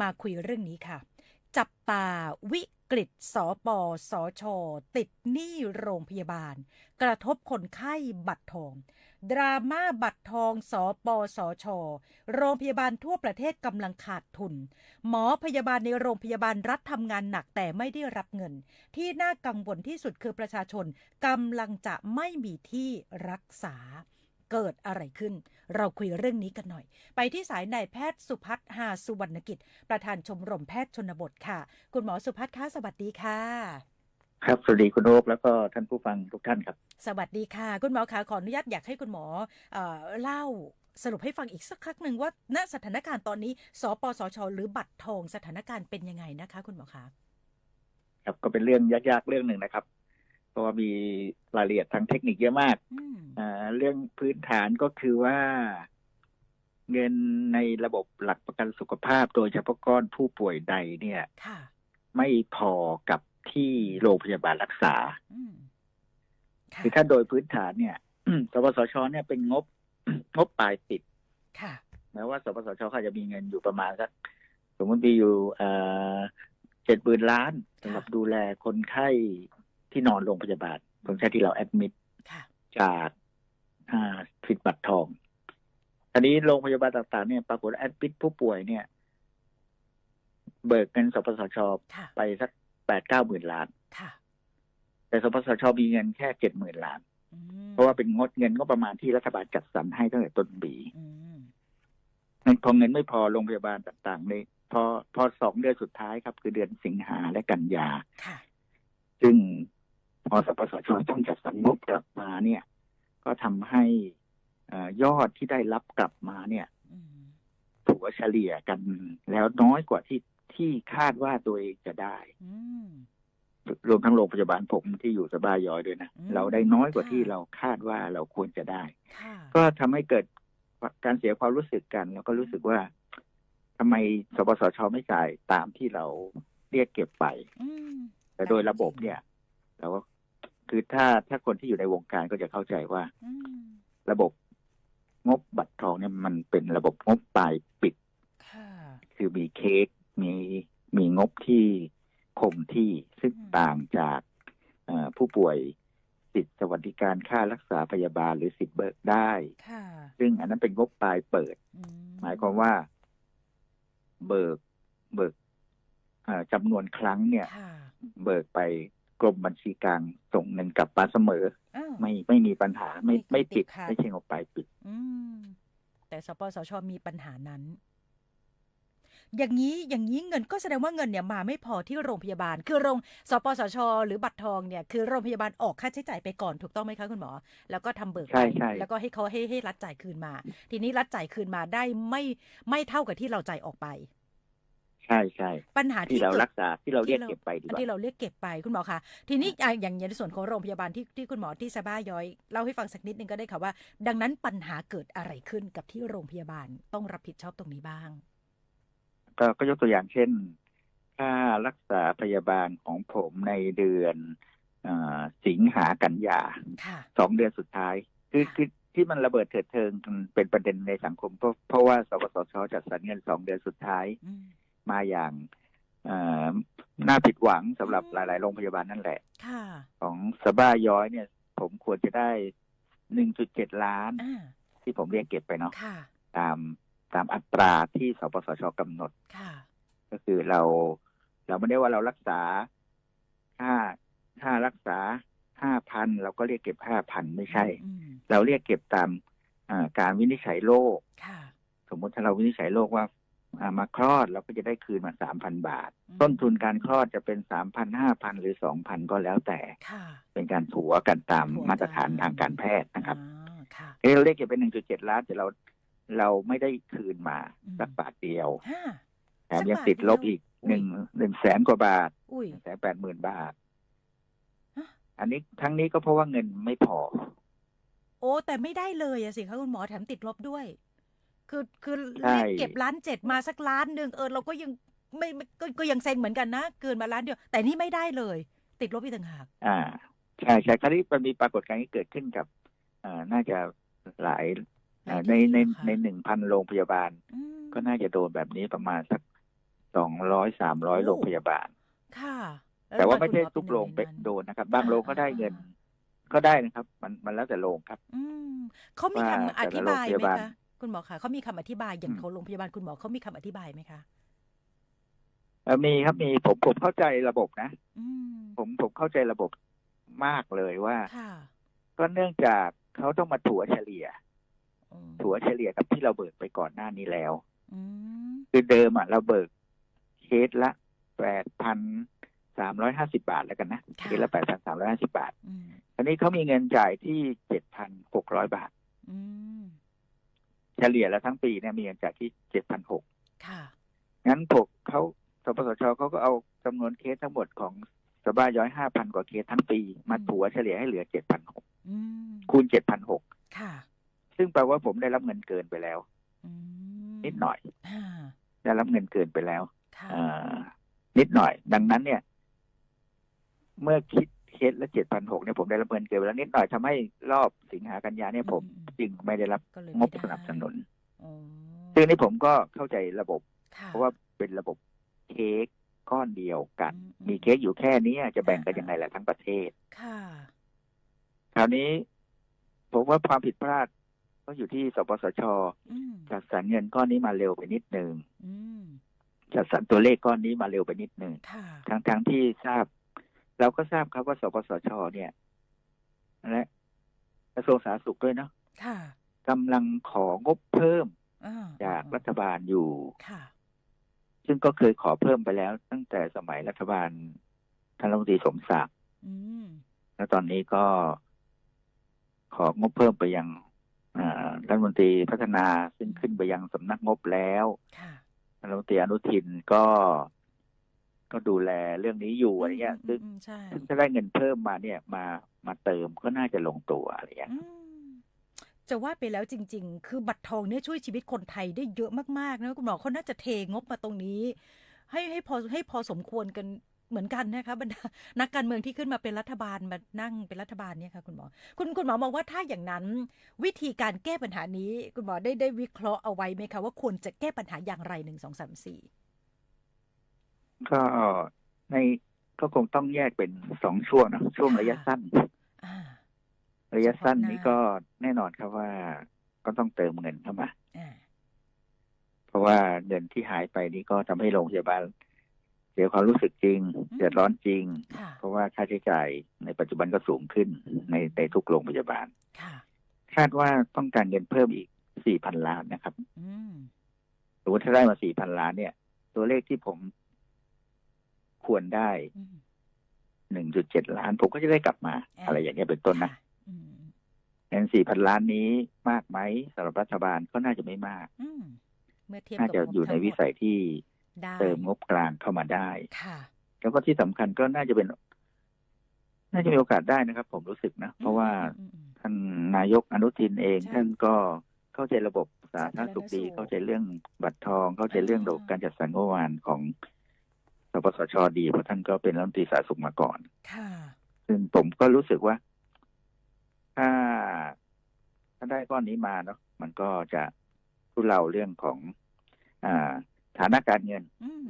มาคุยเรื่องนี้ค่ะ จับตาวิกฤตสปสช ติดหนี้โรงพยาบาล กระทบคนไข้บัตรทอง ดราม่าบัตรทองสปสช โรงพยาบาลทั่วประเทศกำลังขาดทุน หมอพยาบาลในโรงพยาบาลรัฐทำงานหนักแต่ไม่ได้รับเงิน ที่น่ากังวลที่สุดคือประชาชนกำลังจะไม่มีที่รักษา เกิดอะไรขึ้น เราคุยเรื่องนี้กันหน่อย ไปที่สายนายแพทย์สุพัฒน์หาสุวรรณกิจ ประธานชมรมแพทย์ชนบทค่ะ คุณหมอสุพัฒน์คะสวัสดีค่ะ ครับ สวัสดีคุณโอ๊คแล้วก็ท่านผู้ฟังทุกท่านครับ สวัสดีค่ะ คุณหมอคะขออนุญาตอยากให้คุณหมอเอ่อเล่าสรุปให้ฟังอีกสักครั้งหนึ่งว่าณสถานการณ์ตอนนี้ สปสช หรือบัตรทองสถานการณ์เป็นยังไงนะคะ คุณหมอคะครับก็เป็นเรื่องยากๆเรื่องหนึ่งนะครับเพ ราะว่ามีรายละเอียดทางเทคนิคเยอะมากอืมอ่าเรื่องพื้นฐานก็คือว่า เงินในระบบหลักประกันสุขภาพ โดยเฉพาะก้อนผู้ป่วยใดเนี่ยค่ะไม่พอกับที่โรงพยาบาลรักษาอืมค่ะคือถ้าโดยพื้นฐานเนี่ยสปสชเนี่ยเป็นงบงบปลายปิดค่ะแม้ว่าสปสชเขาจะมีเงินอยู่ประมาณสักสมมติมีอยู่เจ็ดหมื่นล้านสำหรับดูแลคนไข้ ที่นอนโรงพยาบาลคนไข้ที่เราแอดมิดค่ะจากอ่าสิทธิ์บัตรทองอันนี้โรงพยาบาลต่างๆเนี่ยปรากฏแอดมิดผู้ป่วยเนี่ย เบิกเงินสปสชค่ะไปสักแปดเก้าหมื่นล้านค่ะแต่สปสชมีเงินแค่เจ็ดหมื่นล้านอืมเพราะว่าเป็นงดเงินก็ประมาณที่รัฐบาลจัดสรรให้ตั้งแต่ต้นปีอืมงั้นพอเงินไม่พอโรงพยาบาลต่างๆเลยพอพอสองเดือนสุดท้ายครับ คือเดือนสิงหาและกันยาค่ะซึ่ง พอสปสชต้องจัดสรรงบกลับมาเนี่ย ก็ทำให้เอ่อยอดที่ได้รับกลับมาเนี่ยอืมถัวเฉลี่ยกันแล้วน้อยกว่าที่ที่คาดว่าตัวเองจะได้อืมรวมทั้งโรงพยาบาลผมที่อยู่สบายย้อยด้วยนะอืมเราได้น้อยกว่าค่ะที่เราคาดว่าเราควรจะได้ค่ะก็ทำให้เกิดการเสียความรู้สึกกัน แล้วก็รู้สึกว่าทำไมสปสชไม่จ่ายตามที่เราเรียกเก็บไปอืมแต่โดยระบบเนี่ย เราก็ คือถ้าถ้าคนที่อยู่ในวงการก็จะเข้าใจว่าอืมระบบงบบัตรทองเนี่ยมันเป็นระบบงบปลายปิดค่ะคือมีเค้กมีมีงบที่คงที่ซึ่งอืมต่างจากเอ่อผู้ป่วยสิทธิสวัสดิการค่ารักษาพยาบาลหรือสิทธิเบิกได้ค่ะซึ่งอันนั้นเป็นงบปลายเปิดอืหมายความว่า เบิกเบิกเอ่อจำนวนครั้งเนี่ยค่ะเบิกไป กรมบัญชีกลางส่งเงินกลับมาเสมอ อ้าวไม่ไม่มีปัญหาไม่ไม่ไม่ติปิดดขัดไม่ใช่งบปลายปิด อืม แต่สปสชมีปัญหานั้น อย่างนี้อย่างนี้เงินก็แสดงว่าเงินเนี่ยมาไม่พอที่โรงพยาบาล คือโรงสปสช หรือบัตรทองเนี่ยคือโรงพยาบาลออกค่าใช้จ่ายไปก่อนถูกต้องไหมคะคุณหมอ แล้วก็ทำเบิกใช่ไปใช่ แล้วก็ให้เขาให้ให้รัฐจ่ายคืนมา ทีนี้รัฐจ่ายคืนมาได้ไม่ไม่เท่ากับที่เราจ่ายออกไป ใช่ใช่ปัญหาที่ที่เราเกิดรักษาที่เราเรียกที่เราเก็บไปดีกว่าที่เราเรียกเก็บไปคุณหมอคะทีนี้อะอย่างในส่วนของโรงพยาบาลที่ที่คุณหมอที่สบ้าย้อยเล่าให้ฟังสักนิดนึงก็ได้ค่ะว่า ดังนั้นปัญหาเกิดอะไรขึ้นกับที่โรงพยาบาลต้องรับผิดชอบตรงนี้บ้าง ก็ก็ยกตัวอย่างเช่น ค่ารักษาพยาบาลของผมในเดือนเออสิงหากันยาค่ะสองเดือนสุดท้าย คือค่ะคือที่มันระเบิดเถิดเทิงเป็นประเด็นในสังคมเพราะเพราะว่าสปสชจัดสรรเงินสองเดือนสุดท้ายอื มมาอย่างเอ่อน่าผิดหวังสำหรับอืมหลาย ๆ โรงพยาบาลนั่นแหละค่ะของสบ้าย้อยเนี่ย ผมควรจะได้หนึ่งจุดเจ็ดล้านอ่าที่ผมเรียกเก็บไปเนาะค่ะตามตามอัตราที่สปสชกำหนดค่ะก็คือเรา เราไม่ได้ว่าเรารักษาค่าค่ารักษาห้าพันเราก็เรียกเก็บห้าพันไม่ใช่อืมเราเรียกเก็บตามอ่าการวินิจฉัยโรคค่ะสมมติถ้าเราวินิจฉัยโรคว่าอ่า มาคลอดเราก็จะได้คืนมาสามพันบาทอืมต้นทุนการคลอดจะเป็นสามพันห้าพันหรือสองพันก็แล้วแต่ค่ะเป็นการถัวกันตามถัวกันมาตรฐานทางการแพทย์นะครับอ่าค่ะเอ้เราเรียกเก็บเป็นหนึ่งจุดเจ็ดล้านแต่เราเราไม่ได้คืนมาอืมสักบาทเดียวห้าแถมยังติดลบอีกอุ้ยหนึ่งหนึ่งแสนกว่าบาทอุ้ยหนึ่งแสนแปดหมื่นบาทฮะอันนี้ทั้งนี้ก็เพราะว่าเงินไม่พอ โอ้แต่ไม่ได้เลยอะสิคะคุณหมอแถมติดลบด้วย คือคือใช่เรียกเก็บล้านเจ็ดมาสักล้านหนึ่งเออเราก็ยังไม่ไม่ก็ก็ยังเซ็นเหมือนกันนะเกินมาล้านเดียว แต่นี่ไม่ได้เลย ติดลบอีกต่างหากอ่าใช่ใช่คราวนี้มันมีปรากฏการณ์ที่เกิดขึ้นกับอ่าน่าจะหลายอ่าในในในหนึ่งพันโรงพยาบาลอืมก็น่าจะโดนแบบนี้ประมาณสักสร้อยสามร้อยโอ้โรงพยาบาล ค่ะ แต่ว่าล้ไม่ใช่คุณหทุกโรงเป็เป็นนหนึ่งในนั้นโดนนะครับ บางโรงก็ได้เงินก็ได้นะครับ มันมันแล้วแต่โรงครับ อืมเขามีว่าคำอแต่ธิละโรงบายพไหมยาบาลคะ คุณหมอคะเขามีคำอธิบายอย่างอืมเขาโรงพยาบาลคุณหมอเขามีคำอธิบายไหมคะเอ่อมีครับมีผมผมเข้าใจระบบนะอืมผมผมเข้าใจระบบมากเลยว่าค่ะก็เนื่องจากเขาต้องมาถัวเฉลี่ยอืมถัวเฉลี่ยกับที่เราเบิกไปก่อนหน้านี้แล้วอืมคือเดิมอะเราเบิกเคสละแปดพันสามร้อยห้าสิบาทแล้วกันนะเคสละแปดพันสามร้อยห้าสิบาทอืมอันนี้เขามีเงินจ่ายที่เจ็ดพันหกร้อยบาทอืม เฉลี่ยแล้วทั้งปีเนี่ยมีเงินจ่ายที่เจ็ดพันหกค่ะ งั้นพวกเขาสปสชเขาก็เอาจำนวนเคสทั้งหมดของสบ้าย้อยห้าพันกว่าเคสทั้งปี มาอืมถัวเฉลี่ยให้เหลือเจ็ดพันหกอืมคูณเจ็ดพันหกค่ะ ซึ่งแปลว่าผมได้รับเงินเกินไปแล้วอืมนิดหน่อยอ่าได้รับเงินเกินไปแล้วค่ะอ่านิดหน่อย ดังนั้นเนี่ย เมื่อคิด เคสละเจ็ดพันหกเนี่ยผมได้รับเงินเกินไปแล้วนิดหน่อยทำให้รอบสิงหากันยาเนี่ยผมอืมจึงไม่ได้รับก็เลยงไม่บได้สนับสนุนอ๋อซึ่งนี่ผมก็เข้าใจระบบค่ะเพราะว่าเป็นระบบเค้กก้อนเดียวกันอืมีเค้กอยู่แค่นี้จะแบ่งกันยังไงล่ะทั้งประเทศ ค่ะ คราวนี้ ผมว่าความผิดพลาด ก็อยู่ที่สปสชอืมจัดสรรเงินก้อนนี้มาเร็วไปนิดหนึ่งอืมจัดสรรตัวเลขก้อนนี้มาเร็วไปนิดหนึ่งค่ะทั้งทั้งที่ทราบ เราก็ทราบครับว่าสปสชเนี่ยและกระทรวงสาธารณสุขด้วยเนาะค่ะกำลังของบเพิ่มอ่าจากรัฐบาลอยู่ค่ะซึ่งก็เคยขอเพิ่มไปแล้ว ตั้งแต่สมัยรัฐบาลท่านรัฐมนตรีสมศักดิ์อืมแล้วตอนนี้ก็ของบเพิ่มไปยังอ่ารัฐมนตรีพัฒนาซึ่งขึ้นไปยังสำนักงบแล้วค่ะรัฐมนตรีอนุทินก็ ก็ดูแลเรื่องนี้อยู่อะไรเงี้ยซึ่งมใช่ซึ่งถ้าได้เงินเพิ่มมาเนี่ยมามาเติมก็น่าจะลงตัวอะไรเงี้ยอืมจะว่าไปแล้วจริง ๆ คือบัตรทองเนี่ยช่วยชีวิตคนไทยได้เยอะมากๆนะคุณหมอเขาน่าจะเทงบมาตรงนี้ ให้ให้พอให้พอสมควรกันเหมือนกันนะคะบรรดานักการเมืองที่ขึ้นมาเป็นรัฐบาลมานั่งเป็นรัฐบาลเนี่ยค่ะคุณหมอ คุณคุณหมอมองว่าถ้าอย่างนั้น วิธีการแก้ปัญหานี้ คุณหมอได้ได้วิเคราะห์เอาไว้ไหมคะว่าควรจะแก้ปัญหาอย่างไรหนึ่งสองสามสี่ ก็ในก็คงต้องแยกเป็นสองช่วงนะช่วงระยะสั้นอ่าระยะสั้นเฉพาะหน้านี้ก็แน่นอนครับว่าก็ต้องเติมเงินเข้ามาอ่าเพราะว่าเงินที่หายไปนี่ก็ทำให้โรงพยาบาลเสียความรู้สึกจริงเดือดร้อนจริงค่ะเพราะว่าค่าใช้จ่ายในปัจจุบันก็สูงขึ้นในในทุกโรงพยาบาลค่ะคาดว่าต้องการเงินเพิ่มอีก4,000ล้านนะครับอืมสมมติถ้าได้มา4,000ล้านเนี่ย ตัวเลขที่ผม ควรได้อืม1.7ล้าน ผมก็จะได้กลับมาอ่าอะไรอย่างเงี้ยเป็นต้นนะค่อืมเงิน4,000ล้านนี้มากไหมสำหรับรัฐบาลก็น่าจะไม่มากอืมเมื่อเทียบน่ากับจะงบอยู่ในทั้งหมดวิสัยที่ได้เติมงบกลางเข้ามาได้ค่ะแล้วก็ที่สำคัญก็น่าจะเป็น น่าจะมีโอกาสได้นะครับ ผมรู้สึกนะ เพราะว่าอืมอืมท่านนายกอนุทินเองใช่ท่านก็เข้าใจระบบสาธารณสุขดีสาธารณสุขเข้าใจเรื่องบัตรทอง เข้าใจเรื่องอ่าระบบการจัดสรรงบประมาณของ สปสชดีเพราะท่านก็เป็นรัฐมนตรีสาธารณสุขมาก่อน ค่ะ ซึ่งผมก็รู้สึกว่า ถ้าถ้าได้ก้อนนี้มาเนาะมันก็จะทุเลาเรื่องของ อ่าฐานะการเงินอืม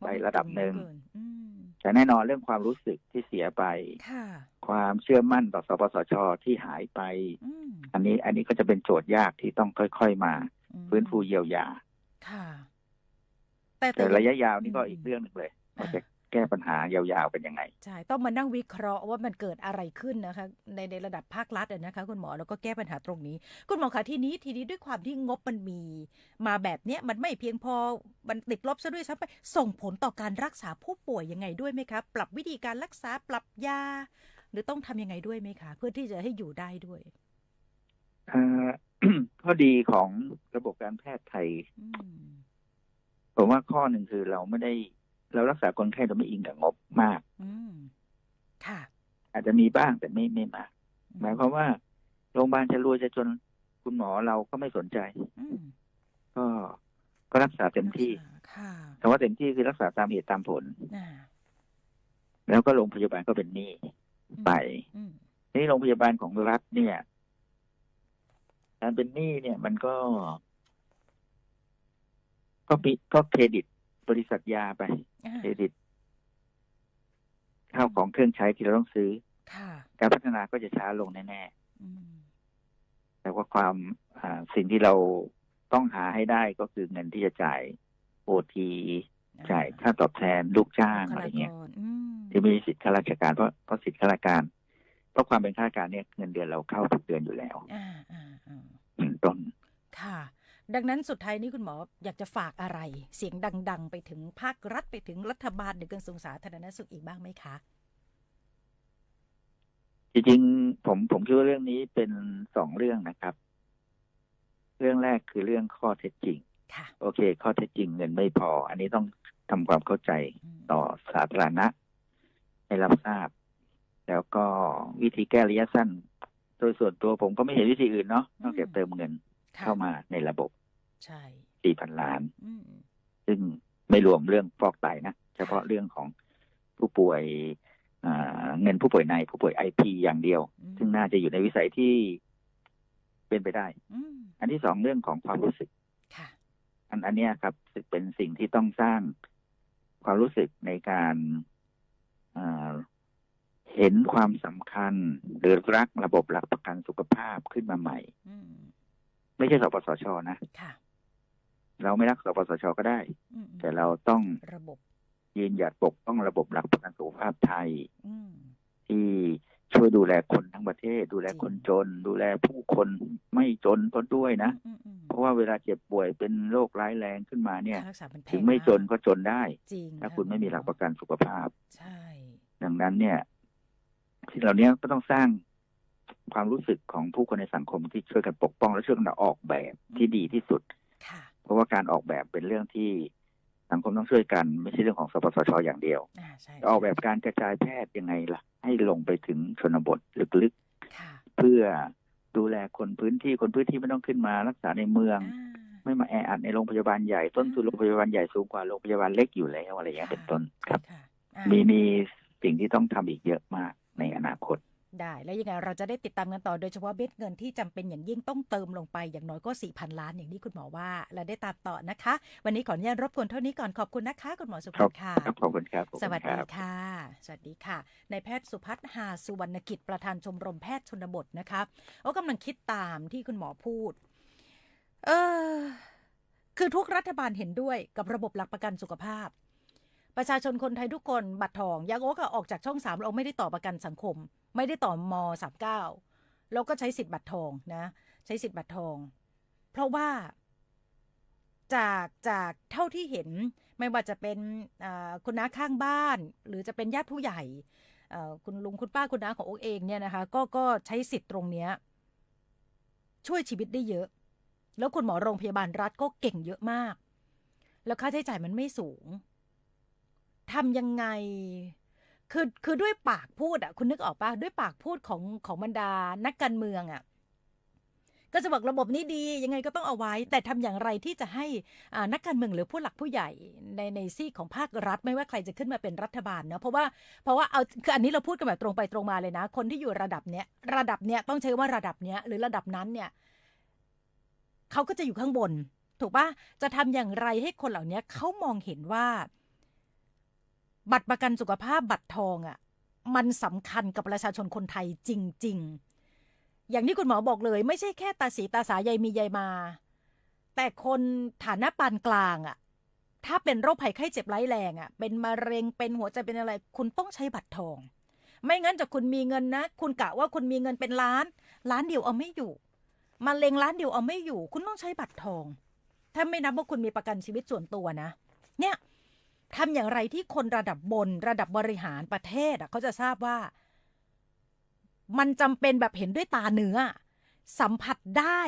ไประดับหนึ่งเกิอืมแต่แน่นอนเรื่องความรู้สึกที่เสียไป ค่ะ ความเชื่อมั่นต่อสปสชที่หายไป อืมอันนี้ อันนี้ก็จะเป็นโจทย์ยากที่ต้องค่อยๆมาอืมฟื้นฟูเยียวยา ค่ะ แต่แต่ระยะยาวนี่อืมก็อีกเรื่องหนึ่งเลย ว่าอ่าจะแก้ปัญหายาวๆเป็นยังไง ใช่ ต้องมานั่งวิเคราะห์ว่ามันเกิดอะไรขึ้นนะคะในในระดับภาครัฐอะนะคะคุณหมอแล้วก็แก้ปัญหาตรงนี้ คุณหมอคะทีนี้ทีนี้ด้วยความที่งบมันมี มาแบบเนี้ยมันไม่เพียงพอมันติดลบซะด้วยซ้ำไปส่งผลต่อการรักษาผู้ป่วยยังไงด้วยไหมคะปรับวิธีการรักษาปรับยา หรือต้องทำยังไงด้วยไหมคะ เพื่อที่จะให้อยู่ได้ด้วยเอ่อข้อดีของระบบการแพทย์ไทยอืมผมว่าข้อหนึ่งคือเราไม่ได้ เรารักษาคนไข้เราไม่อิงกับงบมากอืมค่ะ อาจจะมีบ้างแต่ไม่ไม่มากหมายความว่าโรงพยาบาลจะรวยจะจนคุณหมอเราก็ไม่สนใจอืมก็ก็รักษาเต็มที่ค่ะแต่ว่าเต็มที่คือรักษาตามเหตุตามผลอ่าแล้วก็โรงพยาบาลก็เป็นหนี้ไปอืมทีนี่โรงพยาบาลของรัฐเนี่ยการเป็นหนี้เนี่ย มันก็ ก็มีก็เครดิต บริษัทยาไปอ่าเครดิตข้าวของเครื่องใช้ที่เราต้องซื้อค่ะการพัฒนาก็จะช้าลงแน่อืมๆแต่ว่าความอ่าสิ่งที่เราต้องหาให้ได้ก็คือเงินที่จะจ่ายโอทีจ่ายค่าตอบแทนลูกจ้างบุคอะไรลากเงี้ยรอืมที่มีสิทธิข้าราชการเพราะเพราะสิทธิข้าราชการ เพราะความเป็นข้าราชการเนี่ยเงินเดือนเราเข้าทุกเดือนอยู่แล้วอ่าอ่าอ่าอืมต้นค่ะ ดังนั้นสุดท้ายนี้คุณหมออยากจะฝากอะไร เสียงดัง ๆ ไปถึงภาครัฐไปถึงรัฐบาลหรือกระทรวงสาธารณสุขอีกบ้างไหมคะ จริงๆผมผมคิดว่าเรื่องนี้เป็นสองเรื่องนะครับ เรื่องแรกคือเรื่องข้อเท็จจริงค่ะโอเค ข้อเท็จจริงเงินไม่พอ อันนี้ต้องทำความเข้าใจอืมต่อสาธารณะ ให้รับทราบ แล้วก็วิธีแก้ระยะสั้น โดยส่วนตัวผมก็ไม่เห็นวิธีอื่นเนาะนอกจากเติมเงินค่ะเข้ามาในระบบ ใช่4,000ล้านอืมซึ่งไม่รวมเรื่องฟอกไตนะ เฉพาะเรื่องของผู้ป่วยอ่าเงินผู้ป่วยในผู้ป่วยไอพีอย่างเดียวอืมซึ่งน่าจะอยู่ในวิสัยที่เป็นไปได้อืมอันที่สองเรื่องของความรู้สึกค่ะอันอันเนี้ยครับเป็นสิ่งที่ต้องสร้างความรู้สึกในการอ่าเห็นความสำคัญหรือรักระบบหลักประกันสุขภาพขึ้นมาใหม่อืมไม่ใช่สปสชนะค่ะ เราไม่รักสปสชก็ได้อืมแต่เราต้องระบบยืนหยัดปกป้องระบบหลักประกันสุขภาพไทยอืมที่ช่วยดูแลคนทั้งประเทศ ดูแลจริงคนจน ดูแลผู้คนไม่จนก็ด้วยนะอืมอืมเพราะว่าเวลาเจ็บป่วยเป็นโรคร้ายแรงขึ้นมาเนี่ยค่ารักษามันแพถึงงไม่จนากก็จนได้จริงถ้าะคุณไม่มีหลักประกันสุขภาพใช่ดังนั้นเนี่ยสิ่งเหล่านี้ก็ต้องสร้างความรู้สึกของผู้คนในสังคมที่ช่วยกันปกป้องและช่วยกันออกแบบที่ดีที่สุดค่ะเพ ราะว่าการออกแบบเป็นเรื่องที่สังคมต้องช่วยกัน ไม่ใช่เรื่องของสปสชอย่างเดียวอ่าใช่ออกแบบการกระจายแพทย์ยังไงล่ะ ให้ลงไปถึงชนบทลึกค่ะๆเพื่อดูแลคนพื้นที่คนพื้นที่ไม่ต้องขึ้นมารักษาในเมืองอ่าไม่มาแออัดในโรงพยาบาลใหญ่ต้นทุนโรงพยาบาลใหญ่สูงกว่าโรงพยาบาลเล็กอยู่แล้วอะไรอย่างเงี้ยเป็นต้นครับค่ะอ่ามีมีสิ่งที่ต้องทำอีกเยอะมากในอนาคต ได้แล้วยังไงเราจะได้ติดตามกันต่อโดยเฉพาะเบ็ดเงินที่จำเป็นอย่างยิ่งต้องเติมลงไปอย่างน้อยก็4,000ล้านอย่างที่คุณหมอว่าและได้ตามต่อนะคะ วันนี้ขออนุญาตรบกวนเท่านี้ก่อนขอบคุณนะคะ คุณหมอสุครัพับฒน์ค่ะครับขอบคุณครับขอบสคุณวัสคดีรับค่ะ สวัสดีค่ะนายแพทย์สุพัฒน์หาสุวรรณกิจประธานชมรมแพทย์ชนบทนะคะโอ้กำลังคิดตามที่คุณหมอพูด เออคือทุกรัฐบาลเห็นด้วยกับระบบหลักประกันสุขภาพประชาชนคนไทยทุกคนบัตรทองอยางโอ๊กอะออกจากช่องสามเราไม่ได้ต่อประกันสังคม ไม่ได้ต่อมสามเก้าเราก็ใช้สิทธิ์บัตรทองนะ ใช้สิทธิ์บัตรทอง เพราะว่า จากจากเท่าที่เห็นไม่ว่าจะเป็นคุณน้าข้างบ้าน หรือจะเป็นญาติผู้ใหญ่คุณลุงคุณป้าคุณน้าของโอ๊กเองเนี่ยนะคะ ก็ก็ใช้สิทธิ์ตรงเนี้ยช่วยชีวิตได้เยอะ แล้วคุณหมอโรงพยาบาลรัฐก็เก่งเยอะมาก แล้วค่าใช้จ่ายมันไม่สูงทำยังไง คือคือด้วยปากพูดอะคุณนึกออกปะด้วยปากพูดของของบรรดานักการเมืองอะก็จะบอกระบบนี้ดียังไงก็ต้องเอาไว้ แต่ทำอย่างไรที่จะให้นักการเมืองหรือผู้หลักผู้ใหญ่ในในซีของภาครัฐ ไม่ว่าใครจะขึ้นมาเป็นรัฐบาลเนาะเพราะว่าเพราะว่าเอาคืออันนี้เราพูดกันแบบตรงไปตรงมาเลยนะ คนที่อยู่ระดับเนี้ยระดับเนี้ยต้องใช้ว่าระดับเนี้ยหรือระดับนั้นเนี่ยเขาก็จะอยู่ข้างบน ถูกปะจะทำอย่างไรให้คนเหล่านี้เขามองเห็นว่า บัตรประกันสุขภาพบัตรทองอะ่ะมันสำคัญกับประชาชนคนไทยจริง ๆ อย่างที่คุณหมอบอกเลย ไม่ใช่แค่ตาสีตาสายายมียายมา แต่คนฐานะปานกลางอะ่ะถ้าเป็นโรคภัยไข้เจ็บร้ายแรงอะ่ะ เป็นมะเร็งเป็นหัวใจเป็นอะไร คุณต้องใช้บัตรทอง ไม่งั้นจะคุณมีเงินนะ คุณกะว่าคุณมีเงินเป็นล้านล้านเดียวเอาไม่อยู่มะเร็งล้านเดียวเอาไม่อยู่ คุณต้องใช้บัตรทอง ถ้าไม่นับว่าคุณมีประกันชีวิตส่วนตัวนะ เนี่ย ทำอย่างไรที่คนระดับบนระดับบริหารประเทศอะเขาจะทราบว่า มันจำเป็นแบบเห็นด้วยตาเนื้อ สัมผัสได้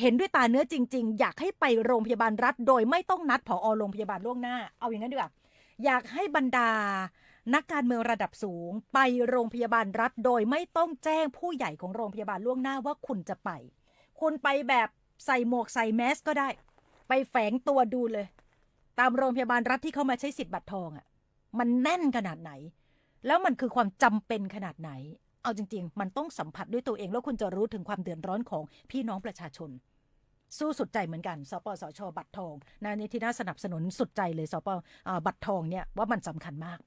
เห็นด้วยตาเนื้อจริง ๆ อยากให้ไปโรงพยาบาลรัฐ โดยไม่ต้องนัดผอโรงพยาบาลล่วงหน้า เอาอย่างนั้นดีกว่าอยากให้บรรดา นักการเมืองระดับสูง ไปโรงพยาบาลรัฐ โดยไม่ต้องแจ้งผู้ใหญ่ของโรงพยาบาลล่วงหน้าว่าคุณจะไปคุณไปแบบใส่หมวกใส่แมสก็ได้ ไปแฝงตัวดูเลย ตามโรงพยาบาลรัฐที่เขามาใช้สิทธิ์บัตรทองอะ่ะ มันแน่นขนาดไหน แล้วมันคือความจำเป็นขนาดไหน เอาจริง ๆ มันต้องสัมผัสด้วยตัวเอง แล้วคุณจะรู้ถึงความเดือดร้อนของพี่น้องประชาชน สู้สุดใจเหมือนกันสปสช บัตรทองนะนี่ที่น่าสนับสนุนสุดใจเลยสปบัตรทองเนี่ยว่ามันสำคัญมาก